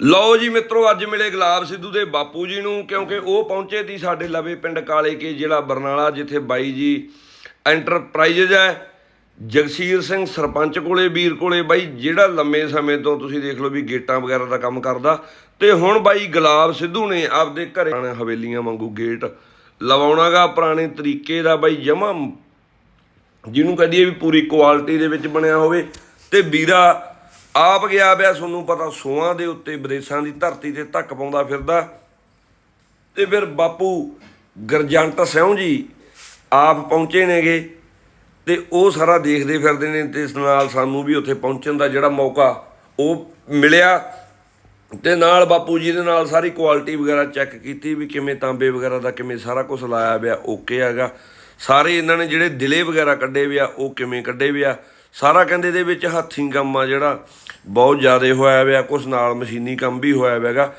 ਲਓ ਜੀ ਮਿੱਤਰੋ, ਅੱਜ ਮਿਲੇ ਗੁਲਾਬ ਸਿੱਧੂ ਦੇ ਬਾਪੂ ਜੀ ਨੂੰ, ਕਿਉਂਕਿ ਉਹ ਪਹੁੰਚੇ ਤੀ ਸਾਡੇ ਲਵੇ ਪਿੰਡ ਕਾਲੇ ਕੇ ਜ਼ਿਲ੍ਹਾ ਬਰਨਾਲਾ, ਜਿੱਥੇ ਬਾਈ ਜੀ ਐਂਟਰਪ੍ਰਾਈਜ਼ਸ ਹੈ। ਜਗਸੀਰ ਸਿੰਘ ਸਰਪੰਚ ਕੋਲੇ, ਵੀਰ ਕੋਲੇ, ਬਾਈ, ਜਿਹੜਾ ਲੰਮੇ ਸਮੇਂ ਤੋਂ ਤੁਸੀਂ ਦੇਖ ਲਓ ਵੀ ਗੇਟਾਂ ਵਗੈਰਾ ਦਾ ਕੰਮ ਕਰਦਾ। ਤੇ ਹੁਣ ਬਾਈ ਗੁਲਾਬ ਸਿੱਧੂ ਨੇ ਆਪਦੇ ਘਰੇ ਹਵੇਲੀਆਂ ਵਾਂਗੂ ਗੇਟ ਲਵਾਉਣਾਗਾ, ਪੁਰਾਣੇ ਤਰੀਕੇ ਦਾ ਬਾਈ ਜਮਾ, ਜਿਹਨੂੰ ਕਹਦੀਏ ਵੀ ਪੂਰੀ ਕੁਆਲਿਟੀ ਦੇ ਵਿੱਚ ਬਣਿਆ ਹੋਵੇ। ਤੇ ਵੀਰਾ ਆਪ ਗਿਆ ਪਿਆ, ਤੁਹਾਨੂੰ ਪਤਾ ਸੋਹਾਂ ਦੇ ਉੱਤੇ ਵਿਦੇਸ਼ਾਂ ਦੀ ਧਰਤੀ ਤੇ ਧੱਕ ਪਾਉਂਦਾ ਫਿਰਦਾ। ਤੇ ਫਿਰ ਬਾਪੂ ਗਰਜੰਟ ਸਿਉਂ ਜੀ ਆਪ ਪਹੁੰਚੇ ਨੇਗੇ ਤੇ ਉਹ ਸਾਰਾ ਦੇਖਦੇ ਫਿਰਦੇ ਨੇ ਤੇ ਇਸ ਨਾਲ ਸਾਨੂੰ ਵੀ ਉੱਥੇ ਪਹੁੰਚਣ ਦਾ ਜਿਹੜਾ ਮੌਕਾ ਉਹ ਮਿਲਿਆ। ਤੇ ਨਾਲ ਬਾਪੂ ਜੀ ਦੇ ਨਾਲ ਸਾਰੀ ਕੁਆਲਿਟੀ ਵਗੈਰਾ ਚੈੱਕ ਕੀਤੀ ਵੀ ਕਿਵੇਂ ਤਾਂਬੇ ਵਗੈਰਾ ਦਾ, ਕਿਵੇਂ ਸਾਰਾ ਕੁਝ ਲਾਇਆ ਪਿਆ ਓਕੇ ਹੈਗਾ। ਸਾਰੇ ਇਹਨਾਂ ਨੇ ਜਿਹੜੇ ਦਿਲੇ ਵਗੈਰਾ ਕੱਢੇ ਵੀ ਆ, ਉਹ ਕਿਵੇਂ ਕੱਢੇ ਵੀ ਆ। ਸਾਰਾ ਕਹਿੰਦੇ ਦੇ ਵਿੱਚ ਹੱਥੀਂ ਕੰਮ ਆ ਜਿਹੜਾ, ਬਹੁਤ ਜ਼ਿਆਦਾ ਹੋਇਆ ਪਿਆ ਕੁਝ ਨਾਲ ਮਸ਼ੀਨੀ ਕੰਮ ਵੀ ਹੋਇਆ ਪਿਆਗਾ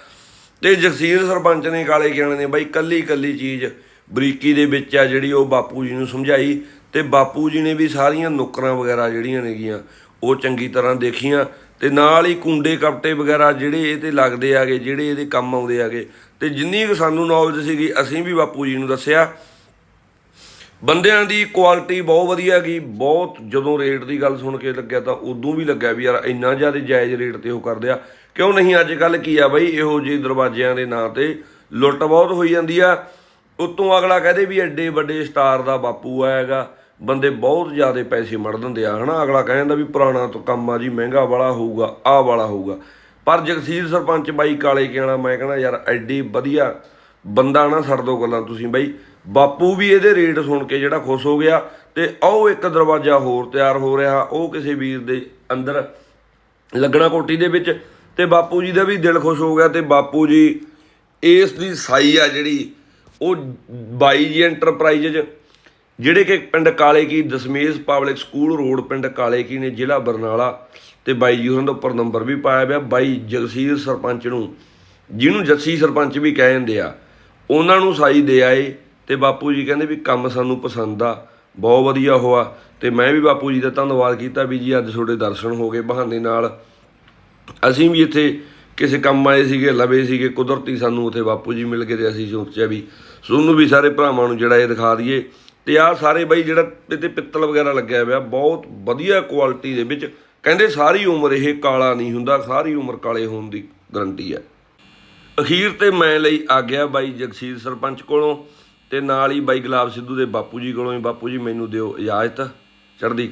ਤੇ ਜਗਸੀਰ ਸਰਪੰਚ ਨੇ ਕਾਲੇ ਗਿਆਣੇ ਨੇ ਬਾਈ ਕੱਲੀ ਕੱਲੀ ਚੀਜ਼ ਬਰੀਕੀ ਦੇ ਵਿੱਚ ਆ ਜਿਹੜੀ ਉਹ ਬਾਪੂ ਜੀ ਨੂੰ ਸਮਝਾਈ। ਤੇ ਬਾਪੂ ਜੀ ਨੇ ਵੀ ਸਾਰੀਆਂ ਨੁਕਰਾਂ ਵਗੈਰਾ ਜਿਹੜੀਆਂ ਨੇਗੀਆਂ, ਉਹ ਚੰਗੀ ਤਰ੍ਹਾਂ ਦੇਖੀਆਂ। ਤੇ ਨਾਲ ਹੀ ਕੁੰਡੇ ਕਪਟੇ ਵਗੈਰਾ ਜਿਹੜੇ ਇਹ ਤੇ ਲੱਗਦੇ ਆਗੇ ਜਿਹੜੇ ਇਹਦੇ ਕੰਮ ਆਉਂਦੇ ਆਗੇ ਤੇ ਜਿੰਨੀ ਕੁ ਸਾਨੂੰ ਨੌਲੇਜ ਸੀਗੀ, ਅਸੀਂ ਵੀ ਬਾਪੂ ਜੀ ਨੂੰ ਦੱਸਿਆ। ਬੰਦਿਆਂ ਦੀ ਕੁਆਲਿਟੀ ਬਹੁਤ ਵਧੀਆ ਗਈ ਬਹੁਤ ਜਦੋਂ ਰੇਟ ਦੀ ਗੱਲ ਸੁਣ ਕੇ ਲੱਗਿਆ ਤਾਂ ਉਦੋਂ ਵੀ ਲੱਗਿਆ ਵੀ ਯਾਰ ਇੰਨਾ ਜ਼ਿਆਦਾ ਜਾਇਜ਼ ਰੇਟ ਤੇ ਉਹ ਕਰਦੇ ਆ। ਕਿਉਂ ਨਹੀਂ ਅੱਜ ਕੱਲ ਕੀ ਆ ਬਈ, ਇਹੋ ਜਿਹੇ ਦਰਵਾਜ਼ਿਆਂ ਦੇ ਨਾਂ ਤੇ ਲੁੱਟ ਬਹੁਤ ਹੋਈ ਜਾਂਦੀ ਆ। ਉਤੋਂ ਅਗਲਾ ਕਹਦੇ ਵੀ ਐਡੇ ਵੱਡੇ ਸਟਾਰ ਦਾ ਬਾਪੂ ਆਏਗਾ ਬੰਦੇ ਬਹੁਤ ਜ਼ਿਆਦਾ ਪੈਸੇ ਮੜ ਦਿੰਦੇ ਆ, ਹਨਾ? ਅਗਲਾ ਕਹਿ ਕਹਿੰਦਾ ਵੀ ਪੁਰਾਣਾ ਤੋਂ ਕੰਮ ਆ ਜੀ, ਮਹਿੰਗਾ ਵਾਲਾ ਹੋਊਗਾ, ਆਹ ਵਾਲਾ ਹੋਊਗਾ। ਪਰ ਜਗਸੀਰ ਸਰਪੰਚ ਬਾਈ ਕਾਲੇ ਕਿਆਣਾ, ਮੈਂ ਕਹਿੰਦਾ ਯਾਰ ਐਡੀ ਵਧੀਆ ਬੰਦਾ ਨਾ ਛੱਡ ਦੋ ਗੱਲਾਂ ਤੁਸੀਂ ਬਾਈ। ਬਾਪੂ ਵੀ ਇਹਦੇ ਰੇਟ ਸੁਣ ਕੇ ਜਿਹੜਾ ਖੁਸ਼ ਹੋ ਗਿਆ ਤੇ ਆਓ ਇੱਕ ਦਰਵਾਜ਼ਾ ਹੋਰ ਤਿਆਰ ਹੋ ਰਿਹਾ, ਉਹ ਕਿਸੇ ਵੀਰ ਦੇ ਅੰਦਰ ਲੱਗਣਾ ਕੋਟੀ ਦੇ ਵਿੱਚ ਤੇ ਬਾਪੂ ਜੀ ਦਾ ਵੀ ਦਿਲ ਖੁਸ਼ ਹੋ ਗਿਆ ਤੇ ਬਾਪੂ ਜੀ ਇਸ ਦੀ ਸਾਈ ਆ ਜਿਹੜੀ, ਉਹ ਬਾਈ ਜੀ ਐਂਟਰਪ੍ਰਾਈਜ਼ ਜਿਹੜੇ ਕਿ ਪਿੰਡ Kale Ki Dasmesh public school road ਪਿੰਡ ਕਾਲੇ ਕੀ ਨੇ ਜ਼ਿਲ੍ਹਾ ਬਰਨਾਲਾ ਤੇ ਬਾਈ ਜੀ ਉਹਨਾਂ ਦਾ ਉੱਪਰ ਨੰਬਰ ਵੀ ਪਾਇਆ ਪਿਆ, ਬਾਈ ਜਗਸੀਰ ਸਰਪੰਚ ਨੂੰ, ਜਿਹਨੂੰ ਜੱਸੀ ਸਰਪੰਚ ਵੀ ਕਹਿ ਜਾਂਦੇ ਆ। ਉਹਨਾਂ ਨੂੰ ਸਾਈ ਦੇ ਆਏ ਤੇ ਬਾਪੂ ਜੀ ਕਹਿੰਦੇ ਵੀ ਕੰਮ ਸਾਨੂੰ ਪਸੰਦ ਆ, ਬਹੁਤ ਵਧੀਆ ਹੋਆ ਤੇ ਮੈਂ ਵੀ ਬਾਪੂ ਜੀ ਦਾ ਧੰਨਵਾਦ ਕੀਤਾ ਵੀ ਜੀ ਅੱਜ ਤੁਹਾਡੇ ਦਰਸ਼ਨ ਹੋ ਗਏ ਬਹਾਨੇ ਨਾਲ। ਅਸੀਂ ਵੀ ਇੱਥੇ ਕਿਸੇ ਕੰਮ ਆਏ ਸੀਗੇ, ਲਵੇ ਸੀਗੇ, ਕੁਦਰਤੀ ਸਾਨੂੰ ਉੱਥੇ ਬਾਪੂ ਜੀ ਮਿਲ ਗਏ ਤੇ ਅਸੀਂ ਸੋਚਿਆ ਵੀ ਸੋਨੂੰ ਵੀ ਸਾਰੇ ਭਰਾਵਾਂ ਨੂੰ ਜਿਹੜਾ ਇਹ ਦਿਖਾ ਦਈਏ। ਤੇ ਆਹ ਸਾਰੇ ਬਾਈ ਜਿਹੜਾ ਤੇ ਪਿੱਤਲ ਵਗੈਰਾ ਲੱਗਿਆ ਹੋਇਆ, ਬਹੁਤ ਵਧੀਆ ਕੁਆਲਿਟੀ ਦੇ ਵਿੱਚ। ਕਹਿੰਦੇ ਸਾਰੀ ਉਮਰ ਇਹ ਕਾਲਾ ਨਹੀਂ ਹੁੰਦਾ, ਸਾਰੀ ਉਮਰ ਕਾਲੇ ਹੋਣ ਦੀ ਗਰੰਟੀ ਹੈ ਅਖੀਰ ਤੇ ਮੈਂ ਲਈ ਆ ਗਿਆ ਬਾਈ ਜਗਸੀਰ ਸਰਪੰਚ ਕੋਲੋਂ ਤੇ ਨਾਲ ਹੀ ਬਾਈ ਗੁਲਾਬ ਸਿੱਧੂ ਦੇ ਬਾਪੂ ਜੀ ਕੋਲੋਂ ਹੀ ਬਾਪੂ ਜੀ, ਮੈਨੂੰ ਦਿਓ ਇਜਾਜ਼ਤ। ਚੜ੍ਹਦੀ